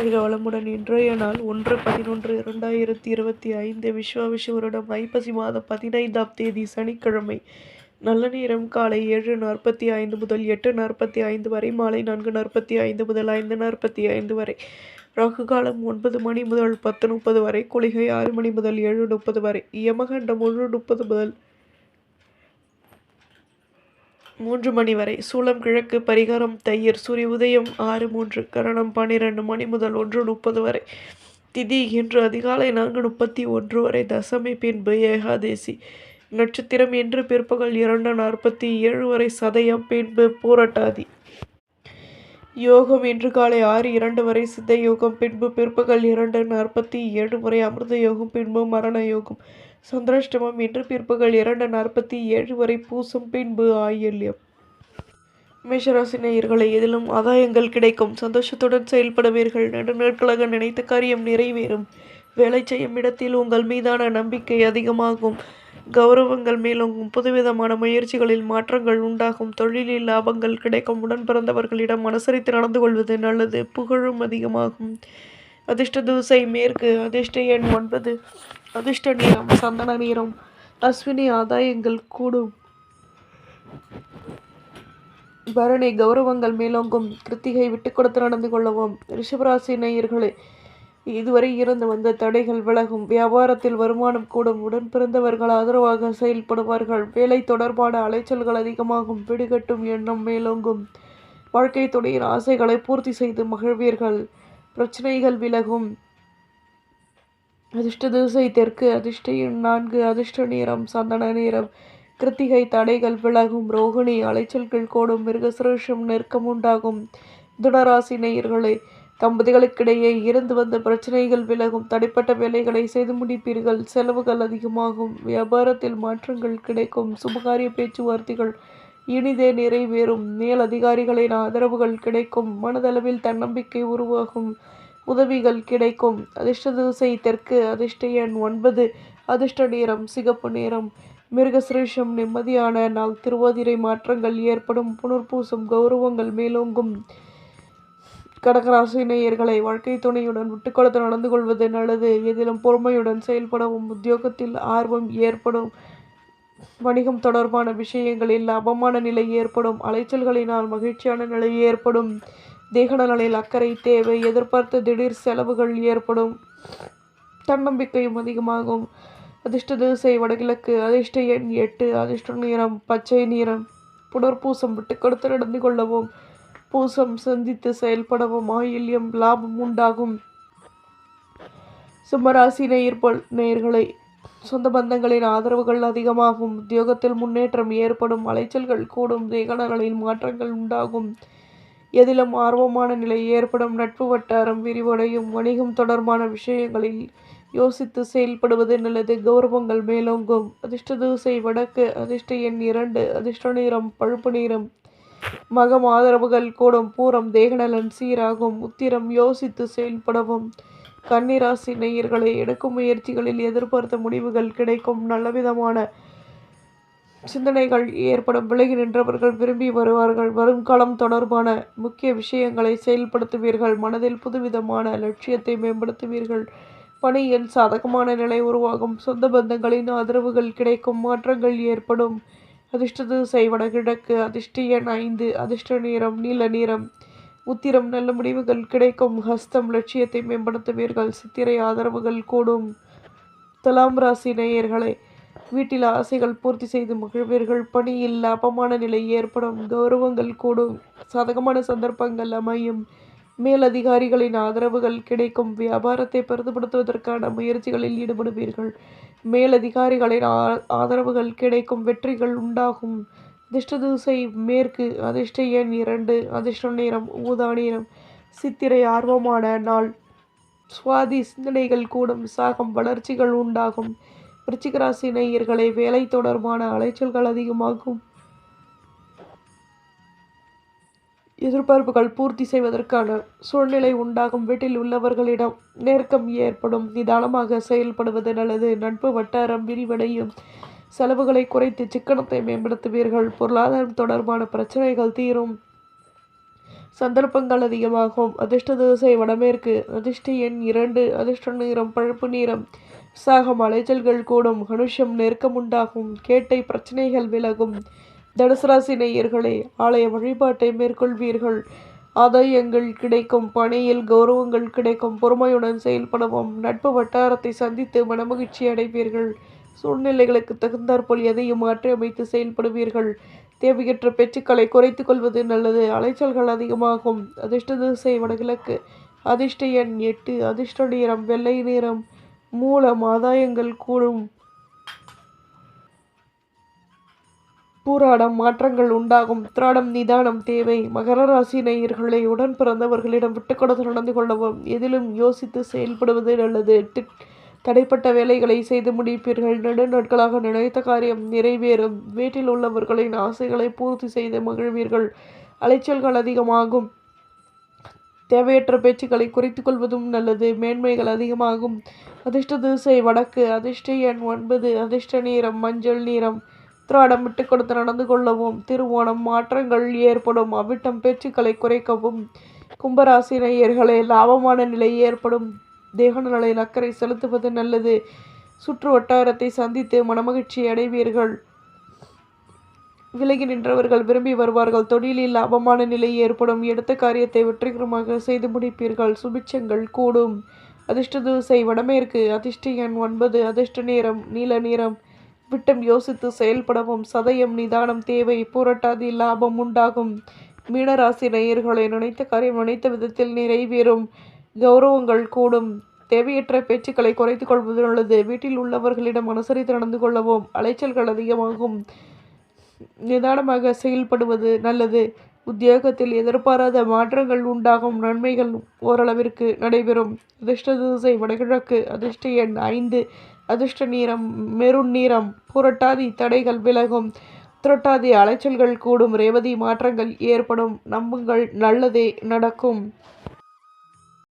வாழ்க வளமுடன் இன்றைய நாள் ஒன்று பதினொன்று இரண்டாயிரத்தி இருபத்தி ஐந்து விஸ்வாவிஷு வருடம் ஐப்பசி மாதம் பதினைந்தாம் தேதி சனிக்கிழமை. நல்ல நேரம் காலை ஏழு நாற்பத்தி ஐந்து முதல் எட்டு நாற்பத்தி ஐந்து வரை மாலை நான்கு நாற்பத்தி ஐந்து முதல் ஐந்து நாற்பத்தி ஐந்து வரை ராகு காலம் ஒன்பது மணி முதல் பத்து முப்பது வரை குளிகை ஆறு மணி முதல் ஏழு முப்பது வரை யமகண்டம் ஒன்று முப்பது முதல் மூன்று மணி வரை. சூளம் கிழக்கு பரிகாரம் தையர் சூரிய உதயம் ஆறு மூன்று கரணம் பன்னிரெண்டு மணி முதல் ஒன்று முப்பது வரை. திதி இன்று அதிகாலை நான்கு முப்பத்தி ஒன்று வரை. தசமி பின்பு ஏகாதேசி. நட்சத்திரம் இன்று பிற்பகல் இரண்டு நாற்பத்தி ஏழு வரை. சதயம் பின்பு பூரட்டாதி. யோகம் இன்று காலை ஆறு இரண்டு வரை. சித்த யோகம் பின்பு பிற்பகல் இரண்டு நாற்பத்தி ஏழு வரை அமிர்த யோகம் பின்பு மரண யோகம். சந்திராஷ்டமம் இன்று பிற்பகல் இரண்டு நாற்பத்தி ஏழு வரை பூசும் பின்பு ஆயல்யம். மேஷராசினியர்களை எதிலும் ஆதாயங்கள் கிடைக்கும். சந்தோஷத்துடன் செயல்படுவீர்கள். நெடுநாட்களாக நினைத்த காரியம் நிறைவேறும். வேலை செய்யும் இடத்தில் உங்கள் மீதான நம்பிக்கை அதிகமாகும். கௌரவங்கள் மேலோங்கும். புதுவிதமான முயற்சிகளில் மாற்றங்கள் உண்டாகும். தொழிலில் லாபங்கள் கிடைக்கும். உடன் பிறந்தவர்களிடம் அனுசரித்து நடந்து கொள்வது நல்லது. புகழும் அதிகமாகும். அதிர்ஷ்ட தூசை மேற்கு. அதிர்ஷ்ட எண் ஒன்பது. அதிர்ஷ்ட நேரம் சந்தன நேரம் அஸ்வினி ஆதாயங்கள் கூடும். பரணி கௌரவங்கள் மேலோங்கும். கிருத்திகை விட்டு கொடுத்து நடந்து கொள்ளவும். ரிஷபராசி நேயர்களே இதுவரை இருந்து வந்த தடைகள் விலகும். வியாபாரத்தில் வருமானம் கூடும். உடன் பிறந்தவர்கள் ஆதரவாக செயல்படுவார்கள். வேலை தொடர்பான அலைச்சல்கள் அதிகமாகும். பிடிகட்டும் எண்ணம் மேலோங்கும். வாழ்க்கை துணையின் ஆசைகளை பூர்த்தி செய்து மகிழ்வீர்கள். பிரச்சனைகள் விலகும். அதிர்ஷ்ட திசை தெற்கு அதிர்ஷ்ட எண் நான்கு அதிர்ஷ்ட நேரம் சந்தன நேரம். கிருத்திகை தடைகள் விலகும் ரோகிணி அலைச்சல்கள் கோடும் மிருகசுரேஷம் நெருக்கம் உண்டாகும். துனராசி நேயர்களே தம்பதிகளுக்கிடையே இருந்து வந்த பிரச்சனைகள் விலகும். தடைப்பட்ட வேலைகளை செய்து முடிப்பீர்கள். செலவுகள் அதிகமாகும். வியாபாரத்தில் மாற்றங்கள் கிடைக்கும். சுபகாரிய பேச்சுவார்த்தைகள் இனிதே நிறைவேறும். மேல் அதிகாரிகளின் ஆதரவுகள் கிடைக்கும். மனதளவில் தன்னம்பிக்கை உருவாகும். உதவிகள் கிடைக்கும். அதிர்ஷ்ட திசை தெற்கு அதிர்ஷ்ட எண் ஒன்பது அதிர்ஷ்ட நேரம் சிகப்பு நேரம். மிருகசிரேஷம் நிம்மதியான நாள். திருவாதிரை மாற்றங்கள் ஏற்படும். புனர்பூசம் கௌரவங்கள் மேலோங்கும். கடகராசி நேயர்களை வாழ்க்கை துணையுடன் விட்டுக்கொடுத்து நடந்து கொள்வது நல்லது. எதிலும் பொறுமையுடன் செயல்படவும் உத்தியோகத்தில் ஆர்வம் ஏற்படும். வணிகம் தொடர்பான விஷயங்களில் லாபமான நிலை ஏற்படும் அலைச்சல்களினால் மகிழ்ச்சியான நிலை ஏற்படும் தேகநலனில் அக்கறை தேவை எதிர்பார்த்த திடீர் செலவுகள் ஏற்படும். தன்னம்பிக்கையும் அதிகமாகும். அதிர்ஷ்ட திசை வடகிழக்கு அதிர்ஷ்ட எண் எட்டு அதிர்ஷ்ட நிறம் பச்சை நிறம். புனர்பூசம் விட்டு கொடுத்து நடந்து கொள்ளவும் பூசம் சந்தித்து செயல்படவும் ஆயில்யம் லாபம் உண்டாகும். சிம்மராசி நேயர்போல் நேயர்களை சொந்த பந்தங்களின் ஆதரவுகள் அதிகமாகும். உத்தியோகத்தில் முன்னேற்றம் ஏற்படும். அலைச்சல்கள் கூடும். தேகநலனில் மாற்றங்கள் உண்டாகும். எதிலும் ஆர்வமான நிலை ஏற்படும். நட்பு வட்டாரம் விரிவடையும். வணிகம் தொடர்பான விஷயங்களில் யோசித்து செயல்படுவது நல்லது. கௌரவங்கள் மேலோங்கும். அதிர்ஷ்ட தூசை வடக்கு அதிர்ஷ்ட எண் இரண்டு அதிர்ஷ்ட நிறம் பழுப்பு நிறம். மகம் ஆதரவுகள் கூடும். பூரம் தேகநலன் சீராகும். உத்திரம் யோசித்து செயல்படவும். கன்னிராசி நேயர்களை எடுக்கும் முயற்சிகளில் எதிர்பார்த்த முடிவுகள் கிடைக்கும். நல்லவிதமான சிந்தனைகள் ஏற்படும். விலகி நின்றவர்கள் விரும்பி வருவார்கள். வருங்காலம் தொடர்பான முக்கிய விஷயங்களை செயல்படுத்துவீர்கள். மனதில் புதுவிதமான லட்சியத்தை மேம்படுத்துவீர்கள். பணியில் சாதகமான நிலை உருவாகும். சொந்த பந்தங்களின் ஆதரவுகள் கிடைக்கும். மாற்றங்கள் ஏற்படும். அதிர்ஷ்ட திசை வடகிழக்கு. அதிர்ஷ்ட எண் ஐந்து. அதிர்ஷ்ட நிறம் நீல நிறம். உத்திரம் நல்ல முடிவுகள் கிடைக்கும். ஹஸ்தம் லட்சியத்தை மேம்படுத்துவீர்கள். சித்திரை ஆதரவுகள் கூடும். துலாம் ராசி நேயர்களை வீட்டில் ஆசைகள் பூர்த்தி செய்து மகிழ்வீர்கள். பணியில் லாபமான நிலை ஏற்படும். கௌரவங்கள் கூடும். சாதகமான சந்தர்ப்பங்கள் அமையும். மேலதிகாரிகளின் ஆதரவுகள் கிடைக்கும். வியாபாரத்தை பெரிதுபடுத்துவதற்கான முயற்சிகளில் ஈடுபடுவீர்கள். மேலதிகாரிகளின் ஆதரவுகள் கிடைக்கும். வெற்றிகள் உண்டாகும். அதிர்ஷ்ட திசை மேற்கு அதிர்ஷ்ட எண் இரண்டு அதிர்ஷ்ட நேரம் ஊதா நேரம் சித்திரை ஆர்வமான நாள். சுவாதி சிந்தனைகள் கூடும் சாகம் வளர்ச்சிகள் உண்டாகும். விருச்சிகராசி நேயர்களை வேலை தொடர்பான அலைச்சல்கள் அதிகமாகும். எதிர்பார்ப்புகள் பூர்த்தி செய்வதற்கான சூழ்நிலை உண்டாகும். வீட்டில் உள்ளவர்களிடம் நெருக்கம் ஏற்படும். நிதானமாக செயல்படுவது நல்லது. நட்பு வட்டாரம் விரிவடையும். செலவுகளை குறைத்து சிக்கனத்தை மேம்படுத்துவீர்கள். பொருளாதாரம் தொடர்பான பிரச்சனைகள் தீரும். சந்தர்ப்பங்கள் அதிகமாகும். அதிர்ஷ்ட திசை வடமேற்கு அதிர்ஷ்ட எண் இரண்டு அதிர்ஷ்ட நிறம் பழுப்பு நிறம். உற்சாகம் அலைச்சல்கள் கூடும். கனுஷம் நெருக்கம் உண்டாகும். கேட்டை பிரச்சனைகள் விலகும். தனுசு ராசி நேயர்களே ஆலய வழிபாட்டை மேற்கொள்வீர்கள். ஆதாயங்கள் கிடைக்கும். பணியில் கௌரவங்கள் கிடைக்கும். பொறுமையுடன் செயல்படவும். நட்பு வட்டாரத்தை சந்தித்து மனமகிழ்ச்சி அடைவீர்கள். சூழ்நிலைகளுக்கு தகுந்தாற்போல் எதையும் மாற்றி அமைத்து செயல்படுவீர்கள். தேவையற்ற பேச்சுக்களை குறைத்துக் கொள்வது நல்லது. அலைச்சல்கள் அதிகமாகும். அதிர்ஷ்ட திசை வடகிழக்கு. அதிர்ஷ்ட எண் எட்டு. அதிர்ஷ்ட நிறம் வெள்ளை நிறம். மூலம் ஆதாயங்கள் கூடும் பூராடம் மாற்றங்கள் உண்டாகும். திராடம் நிதானம் தேவை. மகர ராசி நேயர்களை உடன் பிறந்தவர்களிடம் விட்டுக்கொடுத்து நடந்து கொள்ளவும் எதிலும் யோசித்து செயல்படுவது நல்லது. தடைப்பட்ட வேலைகளை செய்து முடிப்பீர்கள். நெடுநாட்களாக நினைத்த காரியம் நிறைவேறும். வீட்டில் உள்ளவர்களின் ஆசைகளை பூர்த்தி செய்து மகிழ்வீர்கள். அலைச்சல்கள் அதிகமாகும். தேவையற்ற பேச்சுக்களை குறைத்து கொள்வதும் நல்லது. மேன்மைகள் அதிகமாகும். அதிர்ஷ்ட திசை வடக்கு. அதிர்ஷ்ட எண் ஒன்பது. அதிர்ஷ்ட நிறம் மஞ்சள் நிறம். உத்திராடம் விட்டு கொடுத்து நடந்து கொள்ளவும். திருவோணம் மாற்றங்கள் ஏற்படும். அவிட்டம் பேச்சுக்களை குறைக்கவும். கும்பராசி நேயர்களே லாபமான நிலை ஏற்படும். தேக நலையில் அக்கறை செலுத்துவது நல்லது. சுற்று வட்டாரத்தை சந்தித்து மனமகிழ்ச்சி அடைவீர்கள். விலகி நின்றவர்கள் விரும்பி வருவார்கள். தொழிலில் லாபமான நிலை ஏற்படும். எடுத்த காரியத்தை வெற்றிகரமாக செய்து முடிப்பீர்கள். சுபிட்சங்கள் கூடும். அதிர்ஷ்ட தூசை வடமேற்கு. அதிர்ஷ்ட எண் ஒன்பது. அதிர்ஷ்ட நேரம் நீல நிறம். விட்டம் யோசித்து செயல்படவும். சதயம் நிதானம் தேவை. புரட்டாதி லாபம் உண்டாகும். மீனராசி நேயர்களை நினைத்த காரியம் நினைத்த விதத்தில் நிறைவேறும். கௌரவங்கள் கூடும். தேவையற்ற பேச்சுக்களை குறைத்துக் கொள்வது நல்லது வீட்டில் உள்ளவர்களிடம் அனுசரித்து நடந்து கொள்ளவும் அலைச்சல்கள் அதிகமாகும். நிதானமாக செயல்படுவது நல்லது. உத்தியோகத்தில் எதிர்பாராத மாற்றங்கள் உண்டாகும். நன்மைகள் ஓரளவிற்கு நடைபெறும். அதிர்ஷ்ட திசை வடகிழக்கு அதிர்ஷ்ட எண் ஐந்து அதிர்ஷ்ட நீரம் மெருண் நீரம் புரட்டாதி தடைகள் விலகும். துரட்டாதி அலைச்சல்கள் கூடும். ரேவதி மாற்றங்கள் ஏற்படும். நம்புங்கள் நல்லதே நடக்கும்.